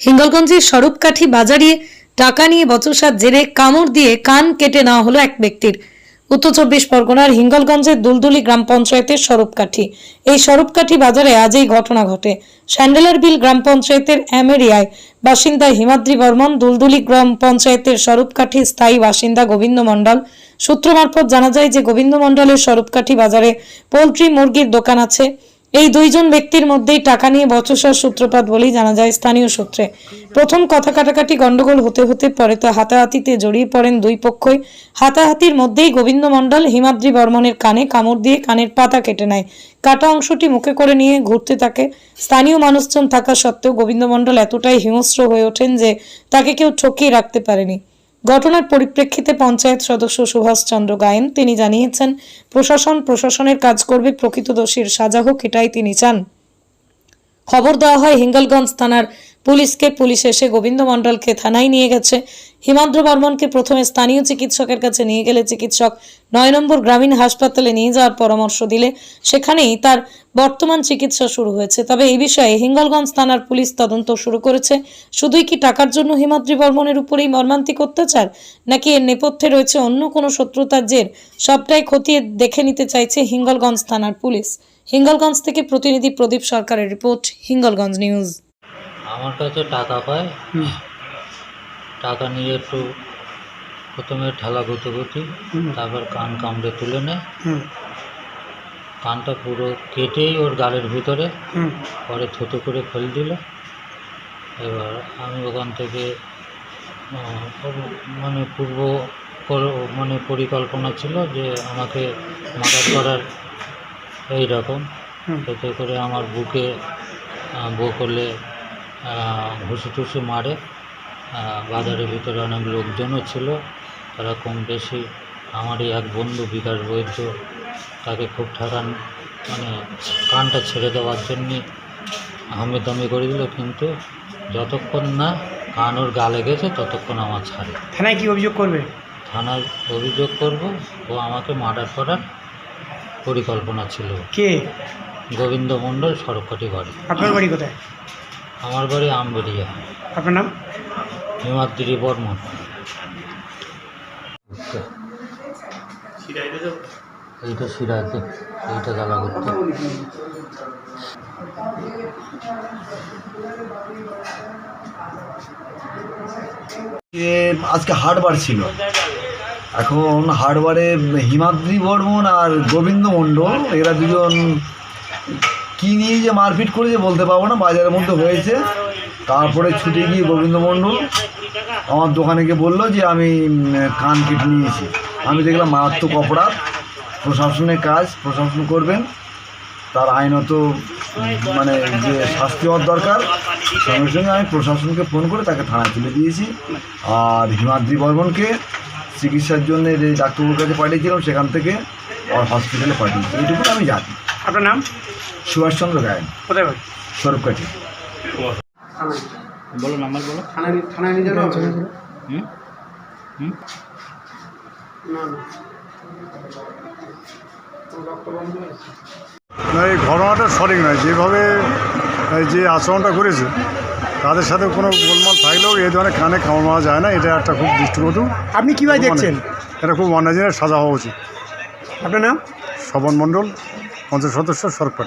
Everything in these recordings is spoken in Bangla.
হিঙ্গলগঞ্জের স্বরূপকাঠি বাজারে টাকা নিয়ে বচসার জেরে কামড় দিয়ে কান কেটে নেওয়া হলো এক ব্যক্তির। উত্তর চব্বিশ পরগনার হিঙ্গলগঞ্জের দুলদুলি গ্রাম পঞ্চায়েতের স্বরূপকাঠি। এই স্বরূপকাঠি বাজারে আজ এই ঘটনা ঘটে। স্যান্ডেলার বিল গ্রাম পঞ্চায়েতের অ্যামেরিয়ায় বাসিন্দা হিমাদ্রি বর্মন, দুলদুলি গ্রাম পঞ্চায়েতের স্বরূপকাঠি স্থায়ী বাসিন্দা গোবিন্দ মণ্ডল। সূত্র মারফত জানা যায় যে গোবিন্দ মণ্ডলের স্বরূপকাঠি বাজারে পোলট্রি মুরগির দোকান আছে। এই দুইজন ব্যক্তির মধ্যেই টাকা নিয়ে বচসার সূত্রপাত বলেই জানা যায় স্থানীয় সূত্রে। প্রথম কথা কাটাকাটি গন্ডগোল হতে হতে পরে তো হাতাহাতিতে জড়িয়ে পড়েন দুই পক্ষই। হাতাহাতির মধ্যেই গোবিন্দ মণ্ডল, হিমাদ্রি বর্মনের কানে কামড় দিয়ে কানের পাতা কেটে নেয়। কাটা অংশটি মুখে করে নিয়ে ঘুরতে থাকে। স্থানীয় মানুষজন থাকা সত্ত্বেও গোবিন্দ মণ্ডল এতটাই হিংস্র হয়ে ওঠেন যে তাকে কেউ ঠকিয়ে রাখতে পারেনি। ঘটনার পরিপ্রেক্ষিতে পঞ্চায়েত সদস্য সুভাষ চন্দ্র গায়েন তিনি জানিয়েছেন, প্রশাসন প্রশাসনের কাজ করবে, প্রকৃত দোষীর সাজা হোক, এটাই তিনি চান। খবর দেওয়া হয় হিঙ্গলগঞ্জ থানার পুলিশকে পুলিশ এসে গোবিন্দ মণ্ডলকে থানায় নিয়ে গেছে। হিমাদ্র বর্মনকে প্রথমে স্থানীয় চিকিৎসকের কাছে নিয়ে গেলে চিকিৎসক নয় নম্বর গ্রামীণ হাসপাতালে নিয়ে যাওয়ার পরামর্শ দিলে সেখানেই তার বর্তমান চিকিৎসা শুরু হয়েছে। তবে এই বিষয়ে হিঙ্গলগঞ্জ থানার পুলিশ তদন্ত শুরু করেছে। শুধুই কি টাকার জন্য হিমাদ্রি বর্মনের উপরেই মর্মান্তিক অত্যাচার, নাকি এর নেপথ্যে রয়েছে অন্য কোনো শত্রুতার জের? সবটাই খতিয়ে দেখে নিতে চাইছে হিঙ্গলগঞ্জ থানার পুলিশ। হিঙ্গলগঞ্জ থেকে প্রতিনিধি প্রদীপ সরকারের রিপোর্ট, হিঙ্গলগঞ্জ নিউজ। আমার কাছে টাকা পায়। টাকা নিয়ে একটু প্রথমে ঠেলা গুতি তারপর কান কামড়ে তুলে নেয়। কানটা পুরো কেটেই ওর গালের ভিতরে পরে থুতু করে ফেলে দিল। এবার আমি ওখান থেকে মানে পূর্ব পর- মানে পরিকল্পনা ছিল যে আমাকে মার্ডার করার এই রকম এতে করে আমার বুকে করলে ঘুষি টুসি মারে। বাজারের ভিতরে অনেক লোকজনও ছিল। তারা কম বেশি আমারই এক বন্ধু বিকাশ বৈদ্য তাকে খুব ঠেকান মানে কানটা ছেড়ে দেওয়ার জন্যে হামি দামি করে দিল কিন্তু যতক্ষণ না কান ওর গালে গেছে ততক্ষণ আমার ছাড়ে। থানায় কি অভিযোগ করবে? থানায় অভিযোগ করব ও আমাকে মার্ডার করার পরিকল্পনা ছিল। কে? গোবিন্দ মণ্ডল সড়কটি বাড়ি। আপনার বাড়ি কোথায়? আমার বাড়ি আমবেরিয়া আপনার নাম? হিমাদ্রি বর্মন। এইটা সিরাজে এইটা গালা করতে। এ আজকে হাটবার ছিল। এখন হাটবারে হিমাদ্রি বর্মন আর গোবিন্দ মণ্ডল এরা দুজন কী নিয়ে যে মারপিট করেছে বলতে পারব না, বাজারের মধ্যে হয়েছে। তারপরে ছুটে গিয়ে গোবিন্দ মণ্ডল আমার দোকানে গিয়ে বলল যে আমি কান কেটে নিয়েছি। আমি দেখলাম মারাত্মক অপরাধ। প্রশাসনের কাজ, প্রশাসন করবেন। তার আইনত মানে যে শাস্তি হওয়ার দরকার, সঙ্গে সঙ্গে আমি প্রশাসনকে ফোন করে তাকে থানায় তুলে দিয়েছি। আর হিমাদ্রি বর্মনকে চিকিৎসার জন্য যে ডাক্তারবাবুর কাছে পাঠিয়েছিলাম, সেখান থেকে আর হসপিটালে পাঠিয়েছি। এইটুকু আমি জানি। আপনার নাম? সুভাষচন্দ্র গায়েন কোথায় বাড়ি? স্বরূপকাঠি বলো নাম্বার বলো। থানায় থানায় নিয়ে যাবেন হুম? হুম? না এই ঘটনাটা সঠিক নয়। যেভাবে এই যে আচরণটা করেছে তাদের সাথে কোনো গোলমাল থাকলেও এই ধরনের কানে খাওয়া মারা যায় না। এটা একটা খুব দৃষ্টিকটু আপনি কীভাবে দেখছেন? এটা খুব অন্যায় সাজা হওয়া উচিত। আপনার নাম? শবন মণ্ডল পঞ্চায়েত সদস্য সরকার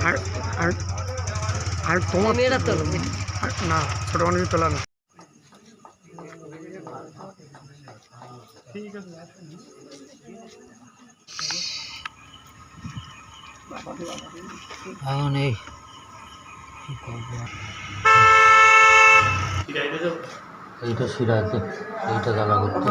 আর আর আর তোমার আর না ছোটো মানুষ তোলা না। এখন এই কি করব এইটা শিরা আছে এইটা জ্বালা করতে।